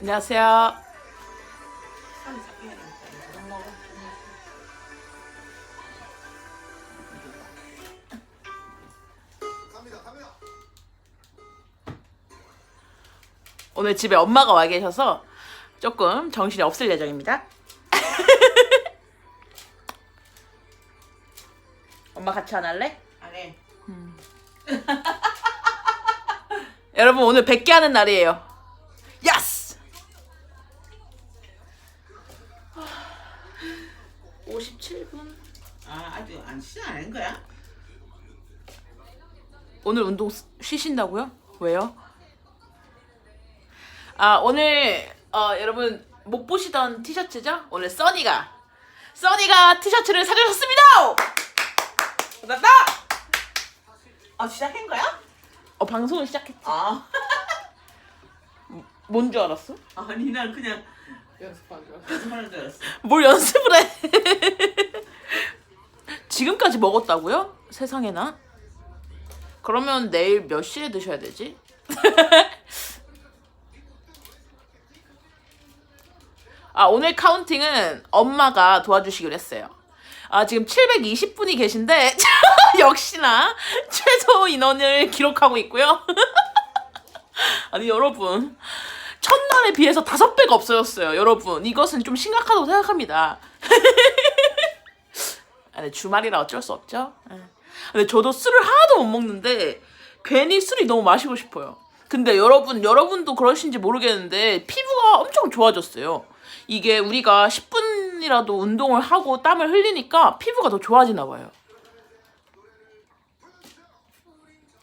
안녕하세요. 오늘 집에 엄마가 와 계셔서 조금 정신이 없을 예정입니다. 엄마 같이 안 할래? 안 해. 여러분 오늘 100개 하는 날이에요. 야스! 57분. 아 아직 안 시작 안한 거야? 오늘 운동 쓰- 쉬신다고요? 왜요? 아 오늘 어, 여러분 못 보시던 티셔츠죠? 오늘 써니가 써니가 티셔츠를 사주셨습니다. 받았다. 아 시작한 거야? 어 방송을 시작했지. 아 뭔 줄 알았어? 아니 난 그냥 연습한 줄 알았어. 연습하는 줄 알았어. 뭘 연습을 해? 지금까지 먹었다고요? 세상에나? 그러면 내일 몇 시에 드셔야 되지? 아, 오늘 카운팅은 엄마가 도와주시기로 했어요. 아, 지금 720분이 계신데, 역시나 최소 인원을 기록하고 있고요. 아니, 여러분. 첫날에 비해서 다섯 배가 없어졌어요, 여러분. 이것은 좀 심각하다고 생각합니다. 아, 네, 주말이라 어쩔 수 없죠. 예. 근데 저도 술을 하나도 못 먹는데 괜히 술이 너무 마시고 싶어요. 근데 여러분, 여러분도 그러신지 모르겠는데 피부가 엄청 좋아졌어요. 이게 우리가 10분이라도 운동을 하고 땀을 흘리니까 피부가 더 좋아지나 봐요.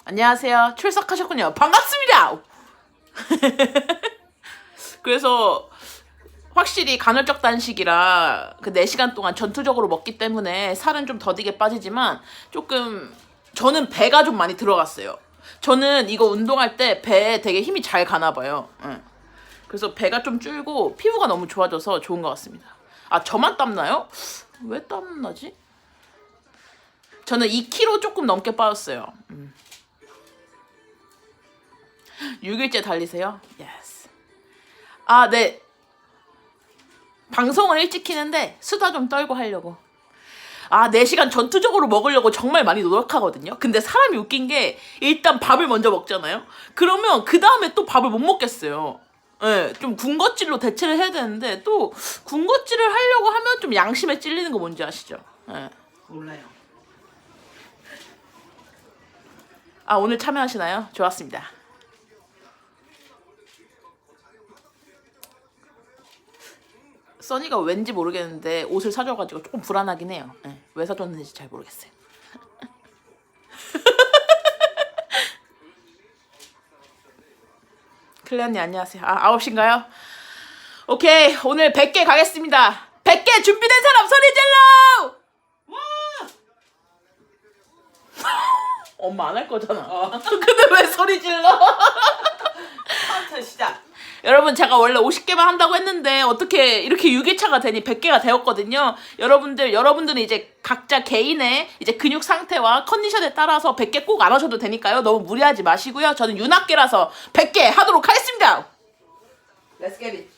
안녕하세요. 출석하셨군요. 반갑습니다. 그래서 확실히 간헐적 단식이라 그 4시간 동안 전투적으로 먹기 때문에 살은 좀 더디게 빠지지만 조금 저는 배가 좀 많이 들어갔어요. 저는 이거 운동할 때 배에 되게 힘이 잘 가나 봐요. 응. 그래서 배가 좀 줄고 피부가 너무 좋아져서 좋은 것 같습니다. 아 저만 땀나요? 왜 땀나지? 저는 2kg 조금 넘게 빠졌어요. 음. 6일째 달리세요? 예스. 아, 네. 방송을 일찍 키는데 수다 좀 떨고 하려고. 아, 4시간 전투적으로 먹으려고 정말 많이 노력하거든요. 근데 사람이 웃긴 게 일단 밥을 먼저 먹잖아요. 그러면 그 다음에 또 밥을 못 먹겠어요. 예, 좀 군것질로 대체를 해야 되는데 또 군것질을 하려고 하면 좀 양심에 찔리는 거 뭔지 아시죠? 예. 몰라요. 아, 오늘 참여하시나요? 좋았습니다. 써니가 왠지 모르겠는데 옷을 사줘가지고 조금 불안하긴 해요. 예, 왜 사줬는지 잘 모르겠어요. 클레 언니 안녕하세요. 아, 9시인가요? 오케이, 오늘 100개 가겠습니다. 100개 준비된 사람 소리 질러! 엄마 안 할 거잖아. 어. 근데 왜 소리 질러? 카운트 시작. 여러분 제가 원래 50개만 한다고 했는데 어떻게 이렇게 6일차가 되니 100개가 되었거든요. 여러분들 여러분들은 이제 각자 개인의 이제 근육 상태와 컨디션에 따라서 100개 꼭 안 하셔도 되니까요. 너무 무리하지 마시고요. 저는 윤학계라서 100개 하도록 하겠습니다. Let's get it.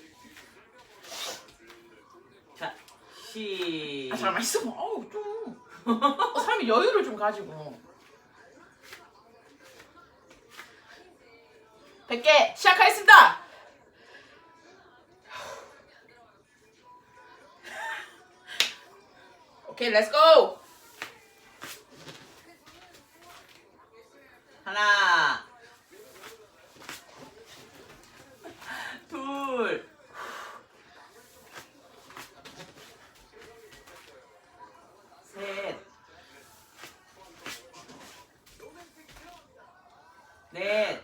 자 시. 아 잠깐만 있어. 어우 좀 어, 사람이 여유를 좀 가지고 100개 시작하겠습니다. 오케이, 렛츠 고! 하나. 둘. 셋. 넷.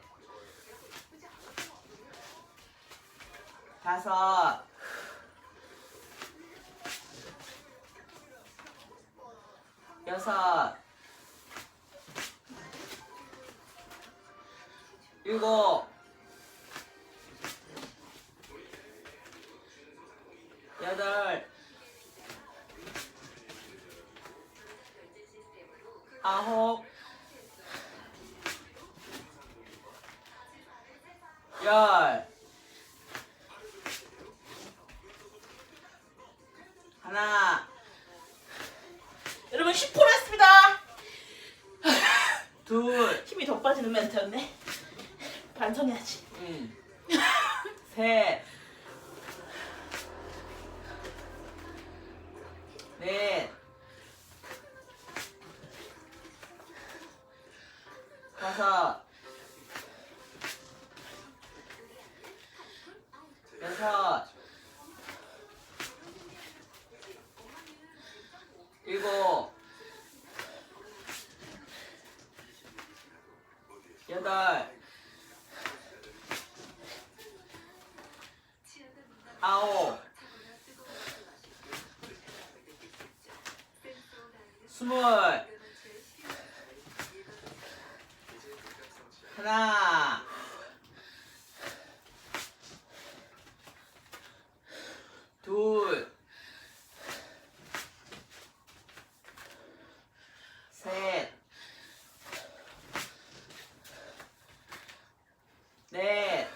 다섯. 여섯. 일곱. 여러분 10% 했습니다. 둘, 힘이 더 빠지는 멘트였네. 반성해야지. 음, 셋, 넷, 다섯, 여섯, 일곱, 여덟, 아홉, 스물, 하나, 둘, 셋, 넷,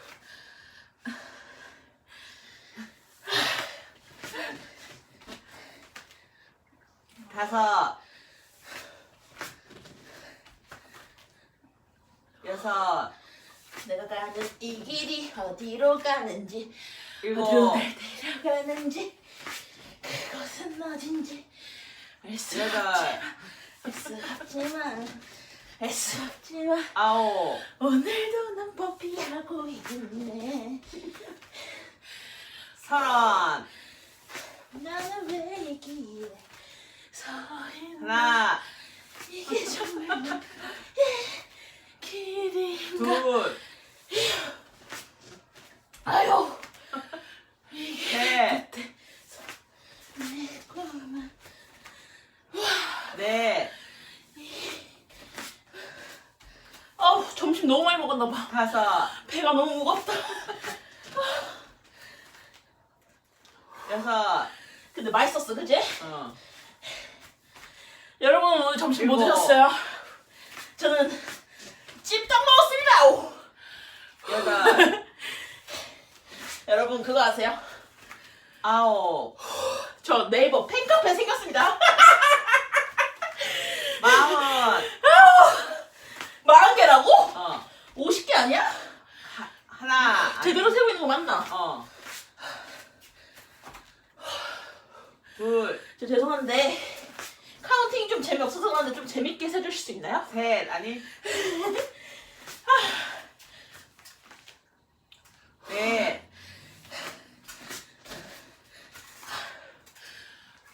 다섯, 여섯, 내가 가는 이 길이 어디로 가는지 어디로 일곱, 날 데려가는지 그것은 어딘지 알 수 여덟, 없지만 알 수 없지만 알 수 없지만 아홉, 오늘도 난 버피하고 있네. 서른, 나는 왜이길에 서 있나 하나, 이게 정말 나의 길인가 둘, 아유 셋, 내 꿈은 넷, 아우 점심 너무 많이 먹었나 봐 다섯, 배가 너무 무겁다 여섯, 근데 맛있었어 그지? 어, 여러분 오늘 점심 뭐 일곱. 드셨어요? 저는 찜닭 먹었습니다 오. 여덟, 여러분 그거 아세요? 아홉, 저 네이버 팬카페 생겼습니다 마흔, 말한 개라고? 어, 50개 아니야? 하, 하나, 제대로 세고 있는 거 맞나? 어, 둘, 저 죄송한데 카운팅이 좀 재미없어서 그런데 좀 재밌게 세주실 수 있나요? 셋, 아니, 넷,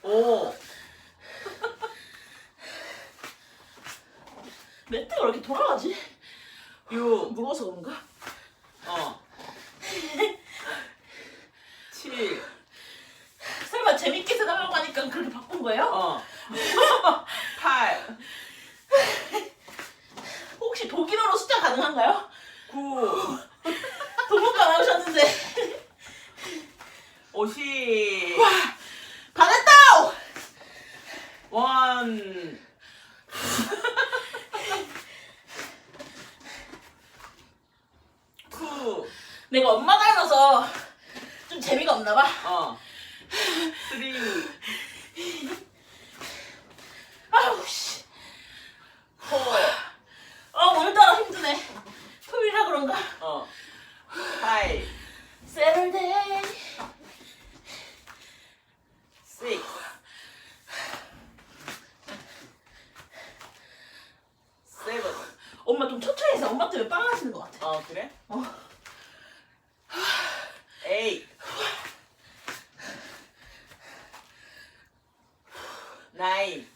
오, 멘트가 왜 이렇게 돌아가지? 50 반했다! 원 투 내가 엄마 닮아서 좀 재미가 없나봐. 어. 쓰리. 엄마 좀 천천히 해서 엄마 때문에 빵 하시는 것 같아. 어 그래? 어. 에잇, 나인,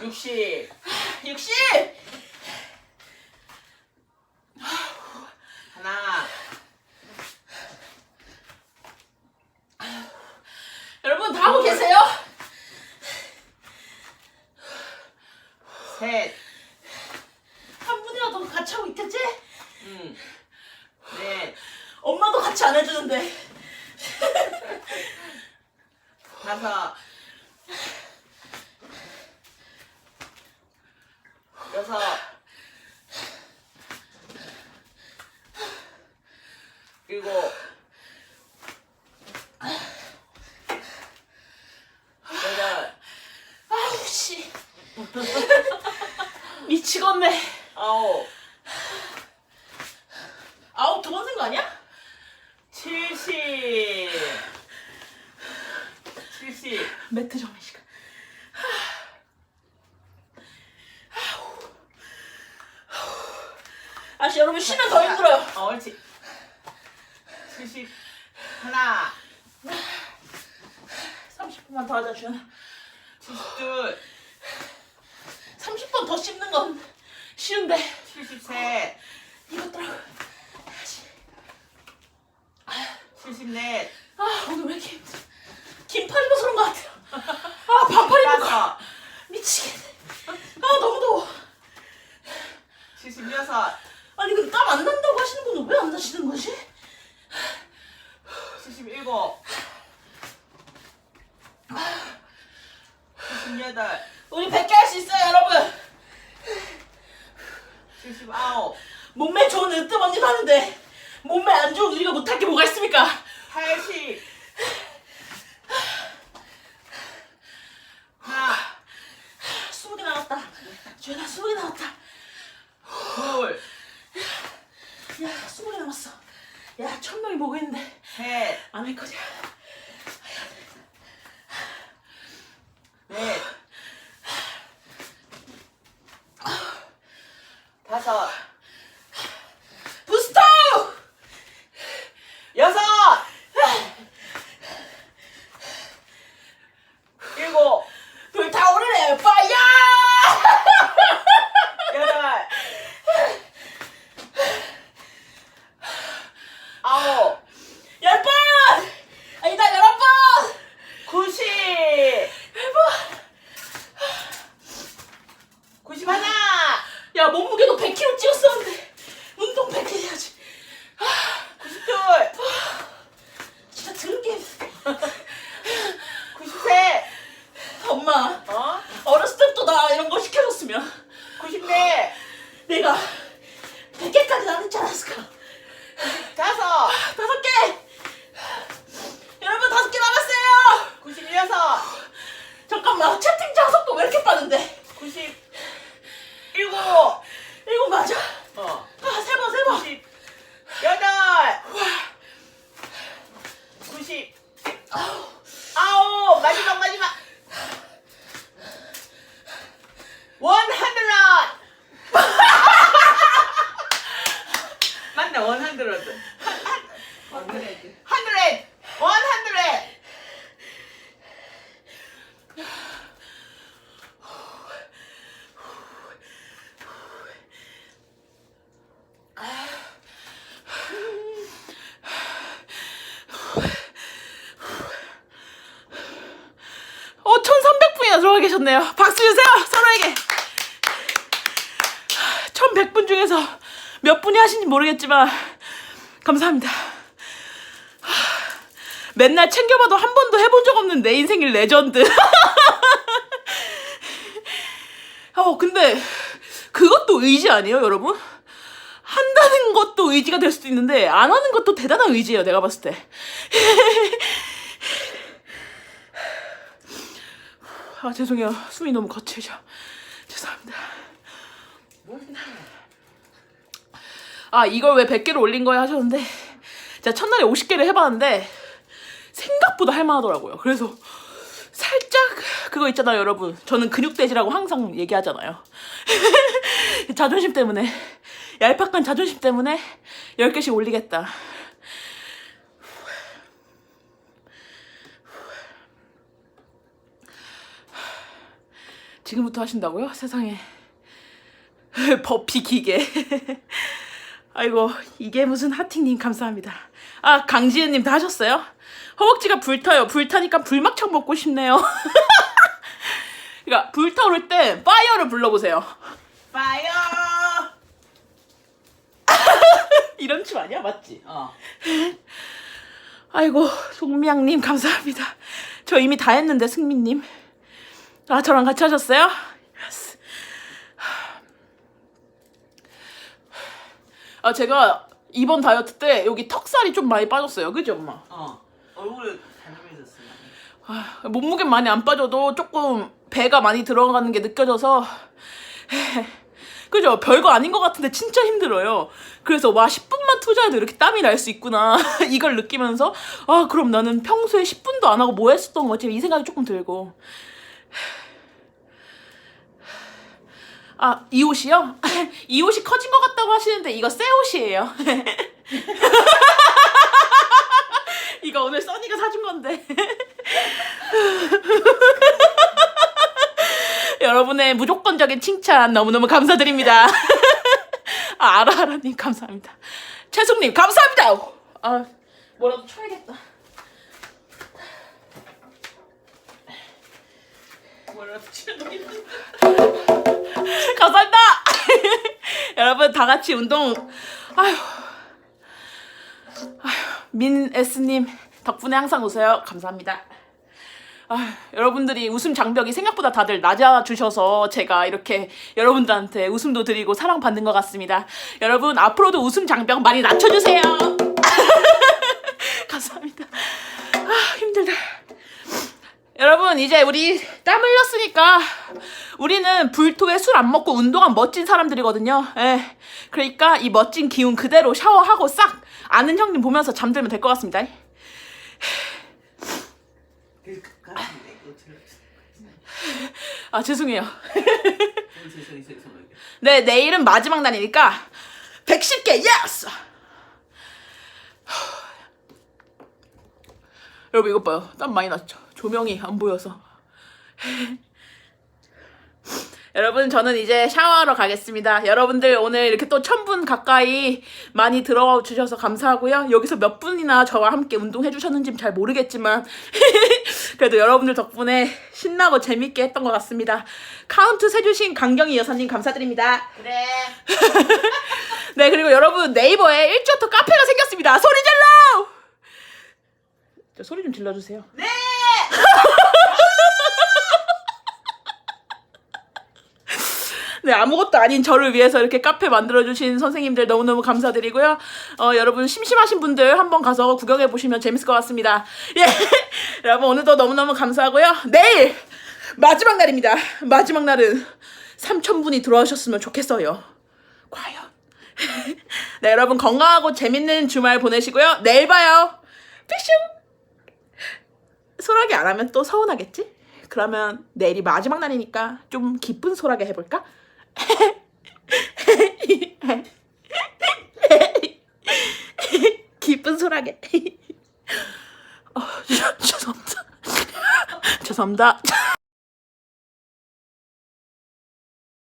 육십, 60! 하나, 여러분 다 하고 계세요? 셋, 한 분이라도 같이 하고 있겠지? 음, 넷, 엄마도 같이 안 해주는데. 다섯, 여섯, 일곱, 매트 정리 시간. 아씨 여러분 쉬면 더 힘들어요. 어, 옳지. 70 하나, 30분만 더 하자 주연아. 72, 30분 더 씹는 건 쉬운데 73, 이것더라고. 74, 아 오늘 왜 이렇게 힘들어. 긴팔 입어서 그런 것 같아요. 아 반팔 입을 거 다섯, 미치겠네. 아 너무 더워. 76, 아니 근데 땀 안 난다고 하시는 분은 왜 안 나시는 거지? 77, 78, 우리 100개 할 수 있어요 여러분. 79, 몸매 좋은 으뜸 언니도 하는데 몸매 안 좋은 우리가 못할 게 뭐가 있습니까? 80, 하나, 20개 나왔다. 주연아 20개 나왔다. 1300분이나 들어가 계셨네요. 박수 주세요 서로에게. 1100분 중에서 몇 분이 하신지 모르겠지만 감사합니다. 맨날 챙겨봐도 한 번도 해본 적 없는 내 인생의 레전드. 어 근데 그것도 의지 아니에요 여러분? 한다는 것도 의지가 될 수도 있는데 안 하는 것도 대단한 의지예요 내가 봤을 때 아 죄송해요. 숨이 너무 거칠죠. 죄송합니다. 아 이걸 왜 100개를 올린 거야 하셨는데 제가 첫날에 50개를 해봤는데 생각보다 할만하더라고요. 그래서 살짝 그거 있잖아요 여러분. 저는 근육돼지라고 항상 얘기하잖아요. 자존심 때문에. 얄팍한 자존심 때문에 10개씩 올리겠다 지금부터 하신다고요? 세상에 버피 기계 아이고 이게 무슨 하팅님 감사합니다 아 강지은님 다 하셨어요? 허벅지가 불타요 불타니까 불막창 먹고 싶네요 그러니까 불타오를 때 파이어를 불러보세요 파이어. 이런 춤 아니야 맞지? 어. 아이고 송미양님 감사합니다 저 이미 다 했는데 승민님 아 저랑 같이 하셨어요? 예스. 아 제가 이번 다이어트 때 여기 턱살이 좀 많이 빠졌어요 그지 엄마? 어. 얼굴 단정해졌어. 아, 몸무게 많이 안 빠져도 조금 배가 많이 들어가는 게 느껴져서 그죠? 별거 아닌 것 같은데 진짜 힘들어요. 그래서 와 10분만 투자해도 이렇게 땀이 날 수 있구나 이걸 느끼면서 아 그럼 나는 평소에 10분도 안 하고 뭐 했었던 거지 이 생각이 조금 들고 아 이 옷이요? 이 옷이 커진 것 같다고 하시는데 이거 새 옷이에요. 이거 오늘 써니가 사준 건데. 여러분의 무조건적인 칭찬 너무너무 감사드립니다. 아, 아라아라님 감사합니다. 최숙님 감사합니다. 아, 뭐라도 쳐야겠다. 뭐라도 치는 감사합니다. 여러분 다 같이 운동. 아휴. 아휴, 민에스님 덕분에 항상 웃어요. 감사합니다. 아, 여러분들이 웃음 장벽이 생각보다 다들 낮아주셔서 제가 이렇게 여러분들한테 웃음도 드리고 사랑받는 것 같습니다. 여러분 앞으로도 웃음 장벽 많이 낮춰주세요. 감사합니다. 아 힘들다. 여러분 이제 우리 땀 흘렸으니까 우리는 불토에 술 안 먹고 운동한 멋진 사람들이거든요. 예. 그러니까 이 멋진 기운 그대로 샤워하고 싹 아는 형님 보면서 잠들면 될 것 같습니다. 아 죄송해요. 네 내일은 마지막 날이니까 110개 예스. 여러분 이것 봐요. 땀 많이 났죠. 조명이 안 보여서. 여러분 저는 이제 샤워하러 가겠습니다. 여러분들 오늘 이렇게 또 천 분 가까이 많이 들어와 주셔서 감사하고요. 여기서 몇 분이나 저와 함께 운동해 주셨는지 잘 모르겠지만 그래도 여러분들 덕분에 신나고 재밌게 했던 것 같습니다. 카운트 세주신 강경희 여사님 감사드립니다. 그래. 네 그리고 여러분 네이버에 일주어터 카페가 생겼습니다. 소리 질러! 저 소리 좀 질러주세요. 네. 네, 아무것도 아닌 저를 위해서 이렇게 카페 만들어주신 선생님들 너무너무 감사드리고요. 어, 여러분, 심심하신 분들 한번 가서 구경해보시면 재밌을 것 같습니다. 예. 여러분, 오늘도 너무너무 감사하고요. 내일! 마지막 날입니다. 마지막 날은 3,000분이 들어오셨으면 좋겠어요. 과연? 네, 여러분, 건강하고 재밌는 주말 보내시고요. 내일 봐요. 피슝! 소라게 안 하면 또 서운하겠지? 그러면 내일이 마지막 날이니까 좀 기쁜 소라게 해볼까? 기쁜 소라게. 어, 죄송합니다. 죄송합니다.